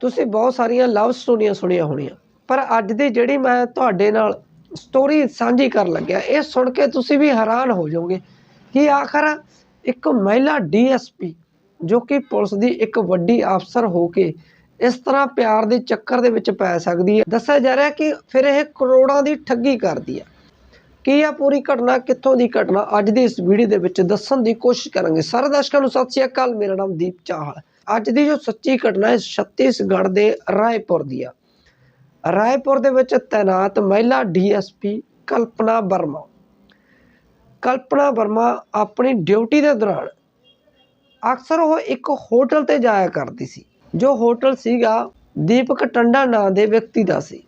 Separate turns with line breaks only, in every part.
ਤੁਸੀਂ ਬਹੁਤ ਸਾਰੀਆਂ ਲਵ ਸਟੋਰੀਆਂ ਸੁਣੀਆਂ ਹੋਣੀਆਂ। ਪਰ ਅੱਜ ਦੀ ਜਿਹੜੀ ਮੈਂ ਤੁਹਾਡੇ ਨਾਲ ਸਟੋਰੀ ਸਾਂਝੀ ਕਰਨ ਲੱਗਿਆ, ਇਹ ਸੁਣ ਕੇ ਤੁਸੀਂ ਵੀ ਹੈਰਾਨ ਹੋ ਜਾਓਗੇ ਕਿ ਆਖਰ ਇੱਕ ਮਹਿਲਾ ਡੀਐਸਪੀ ਜੋ ਕਿ ਪੁਲਿਸ ਦੀ ਇੱਕ ਵੱਡੀ ਅਫਸਰ ਹੋ ਕੇ ਇਸ ਤਰ੍ਹਾਂ ਪਿਆਰ ਦੇ ਚੱਕਰ ਦੇ ਵਿੱਚ ਪੈ ਸਕਦੀ ਹੈ। ਦੱਸਿਆ ਜਾ ਰਿਹਾ ਕਿ ਫਿਰ ਇਹ ਕਰੋੜਾਂ ਦੀ ਠੱਗੀ ਕਰਦੀ ਹੈ। ਕੀ ਆ ਪੂਰੀ ਘਟਨਾ, ਕਿੱਥੋਂ ਦੀ ਘਟਨਾ, ਅੱਜ ਦੀ ਇਸ ਵੀਡੀਓ ਦੇ ਵਿੱਚ ਦੱਸਣ ਦੀ ਕੋਸ਼ਿਸ਼ ਕਰਾਂਗੇ। ਸਾਰੇ ਦਰਸ਼ਕਾਂ ਨੂੰ ਸਤਿ ਸ਼੍ਰੀ ਅਕਾਲ, ਮੇਰਾ ਨਾਮ ਦੀਪ ਚਾਹਲ। ਅੱਜ ਦੀ ਜੋ ਸੱਚੀ ਘਟਨਾ ਹੈ, ਛੱਤੀਸਗੜ੍ਹ ਦੇ ਰਾਏਪੁਰ ਦੀ ਆ। ਰਾਏਪੁਰ ਦੇ ਵਿੱਚ ਤੈਨਾਤ ਮਹਿਲਾ ਡੀਐਸਪੀ ਕਲਪਨਾ ਵਰਮਾ। ਕਲਪਨਾ ਵਰਮਾ ਆਪਣੀ ਡਿਊਟੀ ਦੇ ਦੌਰਾਨ ਅਕਸਰ ਉਹ ਇੱਕ ਹੋਟਲ ਤੇ ਜਾਇਆ ਕਰਦੀ ਸੀ। ਜੋ ਹੋਟਲ ਸੀਗਾ, ਦੀਪਕ ਟੰਡਾ ਨਾਂ ਦੇ ਵਿਅਕਤੀ ਦਾ ਸੀ।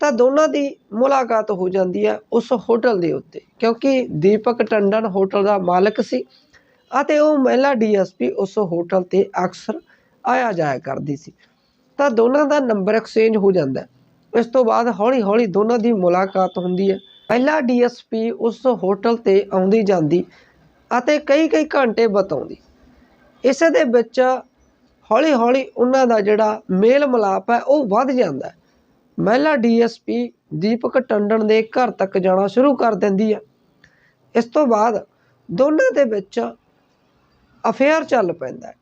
ਤਾਂ ਦੋਨਾਂ ਦੀ ਮੁਲਾਕਾਤ ਹੋ ਜਾਂਦੀ ਹੈ ਉਸ ਹੋਟਲ ਦੇ ਉੱਤੇ, ਕਿਉਂਕਿ ਦੀਪਕ ਟੰਡਨ ਹੋਟਲ ਦਾ ਮਾਲਕ ਸੀ। ਅਤੇ ਉਹ ਮਹਿਲਾ ਡੀਐਸਪੀ ਉਸ ਹੋਟਲ ਤੇ ਅਕਸਰ ਆਇਆ ਜਾਇਆ ਕਰਦੀ ਸੀ। ਤਾਂ ਦੋਨਾਂ ਦਾ ਨੰਬਰ ਐਕਸਚੇਂਜ ਹੋ ਜਾਂਦਾ ਇਸ ਤੋਂ ਬਾਅਦ ਹੌਲੀ ਹੌਲੀ ਦੋਨਾਂ ਦੀ ਮੁਲਾਕਾਤ ਹੁੰਦੀ ਹੈ। ਪਹਿਲਾ ਡੀਐਸਪੀ ਉਸ ਹੋਟਲ ਤੇ ਆਉਂਦੀ ਜਾਂਦੀ ਅਤੇ ਕਈ ਕਈ ਘੰਟੇ ਬਤਾਉਂਦੀ। ਇਸੇ ਦੇ ਵਿੱਚ ਹੌਲੀ ਹੌਲੀ ਉਹਨਾਂ ਦਾ ਜਿਹੜਾ ਮੇਲ ਮਿਲਾਪ ਹੈ, ਉਹ ਵੱਧ ਜਾਂਦਾ ਹੈ। ਮਹਿਲਾ ਡੀਐਸਪੀ ਦੀਪਕ ਟੰਡਨ ਦੇ ਘਰ ਤੱਕ ਜਾਣਾ ਸ਼ੁਰੂ ਕਰ ਦਿੰਦੀ ਹੈ। ਇਸ ਤੋਂ ਬਾਅਦ ਦੋਨਾਂ ਦੇ ਵਿੱਚ ਅਫੇਅਰ ਚੱਲ ਪੈਂਦਾ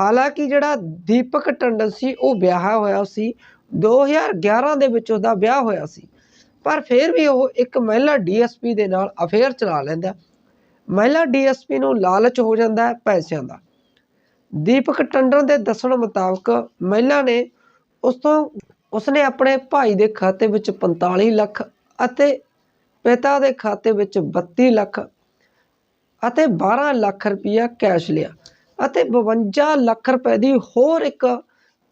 ਹਾਲਾਂਕਿ ਜਿਹੜਾ ਦੀਪਕ ਟੰਡਨ ਸੀ, ਉਹ ਵਿਆਹਿਆ ਹੋਇਆ ਸੀ। 2011 ਦੇ ਵਿੱਚ ਉਹਦਾ ਵਿਆਹ ਹੋਇਆ ਸੀ। ਪਰ ਫਿਰ ਵੀ ਉਹ ਇੱਕ ਮਹਿਲਾ ਡੀਐਸਪੀ ਦੇ ਨਾਲ ਅਫੇਅਰ ਚਲਾ ਲੈਂਦਾ ਮਹਿਲਾ ਡੀਐਸਪੀ ਨੂੰ ਲਾਲਚ ਹੋ ਜਾਂਦਾ ਹੈ ਪੈਸਿਆਂ ਦਾ। ਦੀਪਕ ਟੰਡਨ ਦੇ ਦੱਸਣ ਮੁਤਾਬਕ ਮਹਿਲਾ ਨੇ ਉਸ ਤੋਂ, ਉਸਨੇ ਆਪਣੇ ਭਾਈ ਦੇ ਖਾਤੇ ਵਿੱਚ 45 ਲੱਖ ਅਤੇ ਪਿਤਾ ਦੇ ਖਾਤੇ ਵਿੱਚ 32 ਲੱਖ ਅਤੇ 12 ਲੱਖ ਰੁਪਇਆ ਕੈਸ਼ ਲਿਆ ਅਤੇ 52 ਲੱਖ ਰੁਪਏ ਦੀ ਹੋਰ ਇੱਕ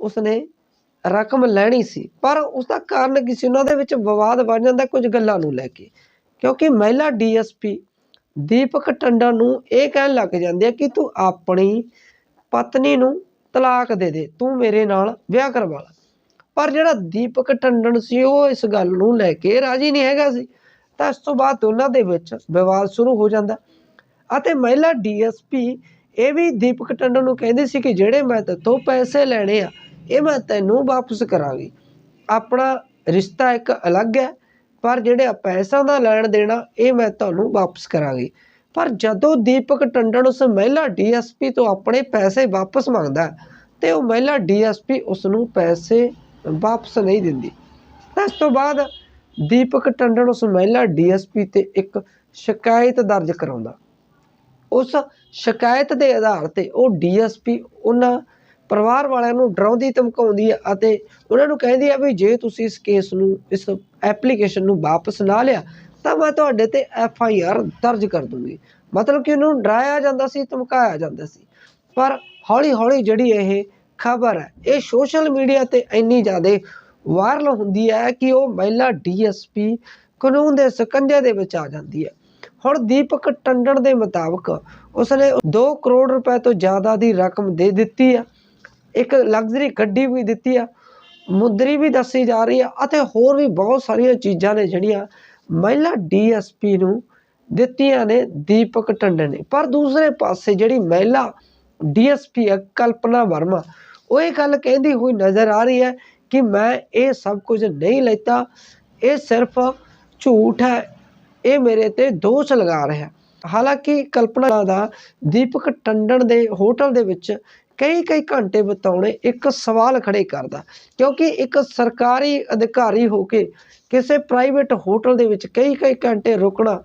ਉਸਨੇ ਰਕਮ ਲੈਣੀ ਸੀ। ਪਰ ਉਸ ਦਾ ਕਾਰਨ ਕੀ ਸੀ? ਉਹਨਾਂ ਦੇ ਵਿੱਚ ਵਿਵਾਦ ਬਣ ਜਾਂਦਾ, ਕੁਝ ਗੱਲਾਂ ਨੂੰ ਲੈ ਕੇ। ਕਿਉਂਕਿ ਮਹਿਲਾ ਡੀਐਸਪੀ ਦੀਪਕ ਟੰਡਨ ਨੂੰ ਇਹ ਕਹਿਣ ਲੱਗ ਜਾਂਦੀ ਹੈ ਕਿ ਤੂੰ ਆਪਣੀ ਪਤਨੀ ਨੂੰ ਤਲਾਕ ਦੇ ਦੇ, ਤੂੰ ਮੇਰੇ ਨਾਲ ਵਿਆਹ ਕਰਵਾ ਲੈ। ਪਰ ਜਿਹੜਾ ਦੀਪਕ ਟੰਡਨ ਸੀ, ਉਹ ਇਸ ਗੱਲ ਨੂੰ ਲੈ ਕੇ ਰਾਜੀ ਨਹੀਂ ਹੈਗਾ ਸੀ। ਤਾਂ ਇਸ ਤੋਂ ਬਾਅਦ ਉਹਨਾਂ ਦੇ ਵਿੱਚ ਵਿਵਾਦ ਸ਼ੁਰੂ ਹੋ ਜਾਂਦਾ। ਅਤੇ ਮਹਿਲਾ ਡੀਐਸਪੀ ਇਹ ਵੀ ਦੀਪਕ ਟੰਡਨ ਨੂੰ ਕਹਿੰਦੇ ਸੀ ਕਿ ਜਿਹੜੇ ਮੈਂ ਤੇਤੋਂ ਪੈਸੇ ਲੈਣੇ ਆ ਇਹ ਮੈਂ ਤੈਨੂੰ ਵਾਪਸ ਕਰਾਂਗੀ। ਆਪਣਾ ਰਿਸ਼ਤਾ ਇੱਕ ਅਲੱਗ ਹੈ ਪਰ ਜਿਹੜੇ ਪੈਸਾ ਦਾ ਲੈਣ ਦੇਣਾ ਇਹ ਮੈਂ ਤੁਹਾਨੂੰ ਵਾਪਸ ਕਰਾਂਗੀ। ਪਰ ਜਦੋਂ ਦੀਪਕ ਟੰਡਨ ਉਸ ਮਹਿਲਾ ਡੀਐਸਪੀ ਤੋਂ ਆਪਣੇ ਪੈਸੇ ਵਾਪਸ ਮੰਗਦਾ ਹੈ, ਤੇ ਉਹ ਮਹਿਲਾ ਡੀਐਸਪੀ ਉਸ ਨੂੰ ਪੈਸੇ ਵਾਪਸ ਨਹੀਂ ਦਿੰਦੀ। ਇਸ ਤੋਂ ਬਾਅਦ ਦੀਪਕ ਟੰਡਨ ਉਸ ਮਹਿਲਾ ਡੀਐਸਪੀ ਤੇ ਇੱਕ ਸ਼ਿਕਾਇਤ ਦਰਜ ਕਰਾਉਂਦਾ। ਉਸ ਸ਼ਿਕਾਇਤ ਦੇ ਆਧਾਰ ਤੇ ਉਹ ਡੀਐਸਪੀ ਉਹਨਾਂ ਪਰਿਵਾਰ ਵਾਲਿਆਂ ਨੂੰ ਡਰਾਉਂਦੀ, ਧਮਕਾਉਂਦੀ ਹੈ ਅਤੇ ਉਹਨਾਂ ਨੂੰ ਕਹਿੰਦੀ ਹੈ ਵੀ ਜੇ ਤੁਸੀਂ ਇਸ ਕੇਸ ਨੂੰ, ਇਸ ਐਪਲੀਕੇਸ਼ਨ ਨੂੰ ਵਾਪਸ ਨਾ ਲਿਆ, ਤਾਂ ਮੈਂ ਤੁਹਾਡੇ ਤੇ ਐਫ ਆਈ ਆਰ ਦਰਜ ਕਰ ਦੂੰਗੀ। ਮਤਲਬ ਕਿ ਉਹਨੂੰ ਡਰਾਇਆ ਜਾਂਦਾ ਸੀ, ਧਮਕਾਇਆ ਜਾਂਦਾ ਸੀ। ਪਰ ਹੌਲੀ ਹੌਲੀ ਜਿਹੜੀ ਇਹ ਖਬਰ ਹੈ, ਇਹ ਸੋਸ਼ਲ ਮੀਡੀਆ ਤੇ ਇੰਨੀ ਜ਼ਿਆਦਾ ਵਾਇਰਲ ਹੁੰਦੀ ਹੈ ਕਿ ਉਹ ਮਹਿਲਾ ਡੀਐਸਪੀ ਕਾਨੂੰਨ ਦੇ ਸਕੰਜੇ ਦੇ ਵਿੱਚ ਆ ਜਾਂਦੀ ਹੈ। ਹੁਣ ਦੀਪਕ ਟੰਡਨ ਦੇ ਮੁਤਾਬਕ ਉਸਨੇ 2 ਕਰੋੜ ਰੁਪਏ ਤੋਂ ਜ਼ਿਆਦਾ ਦੀ ਰਕਮ ਦੇ ਦਿੱਤੀ ਆ। ਇੱਕ ਲਗਜ਼ਰੀ ਗੱਡੀ ਵੀ ਦਿੱਤੀ ਆ, ਮੁੰਦਰੀ ਵੀ ਦੱਸੀ ਜਾ ਰਹੀ ਆ ਅਤੇ ਹੋਰ ਵੀ ਬਹੁਤ ਸਾਰੀਆਂ ਚੀਜ਼ਾਂ ਨੇ ਜਿਹੜੀਆਂ ਮਹਿਲਾ ਡੀਐਸਪੀ ਨੂੰ ਦਿੱਤੀਆਂ ਨੇ ਦੀਪਕ ਟੰਡਨ ਨੇ। ਪਰ ਦੂਸਰੇ ਪਾਸੇ ਜਿਹੜੀ ਮਹਿਲਾ ਡੀਐਸਪੀ ਹੈ ਕਲਪਨਾ ਵਰਮਾ, ਉਹ ਇਹ ਗੱਲ ਕਹਿੰਦੀ ਹੋਈ ਨਜ਼ਰ ਆ ਰਹੀ ਹੈ ਕਿ ਮੈਂ ਇਹ ਸਭ ਕੁਝ ਨਹੀਂ ਲੈਤਾ ਇਹ ਸਿਰਫ ਝੂਠ ਹੈ ਇਹ ਮੇਰੇ ਤੇ ਦੋਸ਼ ਲਗਾ ਰਿਹਾ ਹਾਲਾਂਕਿ ਕਲਪਨਾ ਦਾ ਦੀਪਕ ਟੰਡਨ ਦੇ ਹੋਟਲ ਦੇ ਵਿੱਚ ਕਈ ਕਈ ਘੰਟੇ ਬਿਤਾਉਣੇ ਇੱਕ ਸਵਾਲ ਖੜੇ ਕਰਦਾ ਕਿਉਂਕਿ ਇੱਕ ਸਰਕਾਰੀ ਅਧਿਕਾਰੀ ਹੋ ਕੇ ਕਿਸੇ ਪ੍ਰਾਈਵੇਟ ਹੋਟਲ ਦੇ ਵਿੱਚ ਕਈ ਕਈ ਘੰਟੇ ਰੁਕਣਾ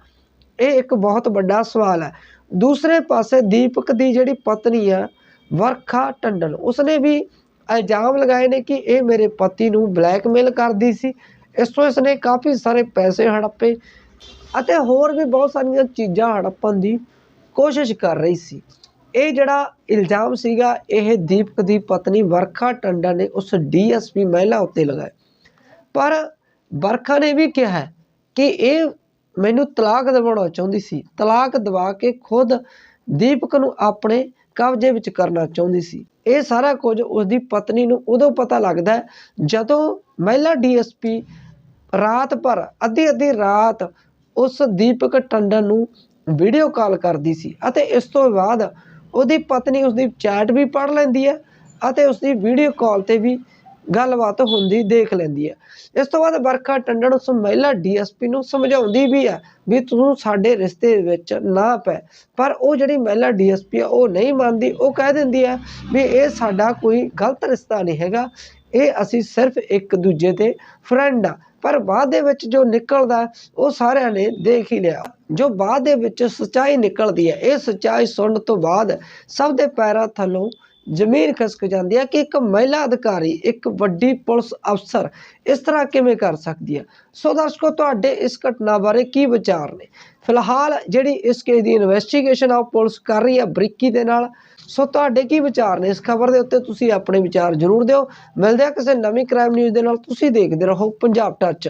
ਇਹ ਇੱਕ ਬਹੁਤ ਵੱਡਾ ਸਵਾਲ ਹੈ। ਦੂਸਰੇ ਪਾਸੇ ਦੀਪਕ ਦੀ ਜਿਹੜੀ ਪਤਨੀ ਆ ਵਰਖਾ ਟੰਡਨ, ਉਸਨੇ ਵੀ ਇਲਜ਼ਾਮ ਲਗਾਏ ਨੇ ਕਿ ਇਹ ਮੇਰੇ ਪਤੀ ਨੂੰ ਬਲੈਕਮੇਲ ਕਰਦੀ ਸੀ। ਇਸ ਤੋਂ ਇਸਨੇ ਕਾਫੀ ਸਾਰੇ ਪੈਸੇ ਹੜੱਪੇ ਅਤੇ ਹੋਰ ਵੀ ਬਹੁਤ ਸਾਰੀਆਂ ਚੀਜ਼ਾਂ ਹੜੱਪਣ ਦੀ ਕੋਸ਼ਿਸ਼ ਕਰ ਰਹੀ ਸੀ। ਇਹ ਜਿਹੜਾ ਇਲਜ਼ਾਮ ਸੀਗਾ, ਇਹ ਦੀਪਕ ਦੀ ਪਤਨੀ ਵਰਖਾ ਟੰਡਨ ਨੇ ਉਸ ਡੀਐਸਪੀ ਮਹਿਲਾ ਉੱਤੇ ਲਗਾਇਆ। ਪਰ ਵਰਖਾ ਨੇ ਵੀ ਕਿਹਾ ਕਿ ਇਹ ਮੈਨੂੰ ਤਲਾਕ ਦਿਵਾਉਣਾ ਚਾਹੁੰਦੀ ਸੀ। ਤਲਾਕ ਦਵਾ ਕੇ ਖੁਦ ਦੀਪਕ ਨੂੰ ਆਪਣੇ ਕਬਜ਼ੇ ਵਿੱਚ ਕਰਨਾ ਚਾਹੁੰਦੀ ਸੀ। ਇਹ ਸਾਰਾ ਕੁਝ ਉਸ ਦੀ ਪਤਨੀ ਨੂੰ ਉਦੋਂ ਪਤਾ ਲੱਗਦਾ ਜਦੋਂ ਮਹਿਲਾ ਡੀਐਸਪੀ ਰਾਤ ਭਰ ਅੱਧੀ ਅੱਧੀ ਰਾਤ ਉਸ ਦੀਪਕ ਟੰਡਨ ਨੂੰ ਵੀਡੀਓ ਕਾਲ ਕਰਦੀ ਸੀ ਅਤੇ ਇਸ ਤੋਂ ਬਾਅਦ ਉਹਦੀ ਪਤਨੀ ਉਸਦੀ ਚੈਟ ਵੀ ਪੜ੍ਹ ਲੈਂਦੀ ਹੈ ਅਤੇ ਉਸ ਦੀ ਵੀਡੀਓ ਕਾਲ ਤੇ ਵੀ ਗੱਲਬਾਤ ਹੁੰਦੀ ਦੇਖ ਲੈਂਦੀ ਹੈ। ਇਸ ਤੋਂ ਬਾਅਦ ਵਰਖਾ ਟੰਡਨ ਉਸ ਮਹਿਲਾ ਡੀਐਸਪੀ ਨੂੰ ਸਮਝਾਉਂਦੀ ਵੀ ਹੈ ਵੀ ਤੂੰ ਸਾਡੇ ਰਿਸ਼ਤੇ ਵਿੱਚ ਨਾ ਪੈ। ਪਰ ਉਹ ਜਿਹੜੀ ਮਹਿਲਾ ਡੀਐਸਪੀ ਆ, ਉਹ ਨਹੀਂ ਮੰਨਦੀ। ਉਹ ਕਹਿ ਦਿੰਦੀ ਹੈ ਵੀ ਇਹ ਸਾਡਾ ਕੋਈ ਗਲਤ ਰਿਸ਼ਤਾ ਨਹੀਂ ਹੈਗਾ। ਇਹ ਅਸੀਂ ਸਿਰਫ ਇੱਕ ਦੂਜੇ ਦੇ ਫਰੈਂਡ ਆ। ਪਰ ਬਾਅਦ ਦੇ ਵਿੱਚ ਜੋ ਨਿਕਲਦਾ, ਉਹ ਸਾਰਿਆਂ ਨੇ ਦੇਖ ਹੀ ਲਿਆ। ਜੋ ਬਾਅਦ ਦੇ ਵਿੱਚ ਸੱਚਾਈ ਨਿਕਲਦੀ ਹੈ, ਇਹ ਸੱਚਾਈ ਸੁਣਨ ਤੋਂ ਬਾਅਦ ਸਭ ਦੇ ਪੈਰਾਂ ਥੱਲੋਂ ਜ਼ਮੀਨ ਖਿਸਕ ਜਾਂਦੀ ਹੈ ਕਿ ਇੱਕ ਮਹਿਲਾ ਅਧਿਕਾਰੀ, ਇੱਕ ਵੱਡੀ ਪੁਲਿਸ ਅਫਸਰ ਇਸ ਤਰ੍ਹਾਂ ਕਿਵੇਂ ਕਰ ਸਕਦੀ ਹੈ ਸੋ ਦਰਸ਼ਕੋ, ਤੁਹਾਡੇ ਇਸ ਘਟਨਾ ਬਾਰੇ ਕੀ ਵਿਚਾਰ ਨੇ? ਫਿਲਹਾਲ ਜਿਹੜੀ ਇਸ ਕੇਸ ਦੀ ਇਨਵੈਸਟੀਗੇਸ਼ਨ ਆ, ਉਹ ਪੁਲਿਸ ਕਰ ਰਹੀ ਹੈ ਬਰੀਕੀ ਦੇ ਨਾਲ। ਸੋ ਤੁਹਾਡੇ ਕੀ ਵਿਚਾਰ ਨੇ? ਇਸ ਖਬਰ ਦੇ ਉੱਤੇ ਤੁਸੀਂ ਆਪਣੇ ਵਿਚਾਰ ਜ਼ਰੂਰ ਦਿਓ। ਮਿਲਦੇ ਆ ਕਿਸੇ ਨਵੀਂ ਕ੍ਰਾਈਮ ਨਿਊਜ਼ ਦੇ ਨਾਲ। ਤੁਸੀਂ ਦੇਖਦੇ ਰਹੋ ਪੰਜਾਬ ਟੱਚ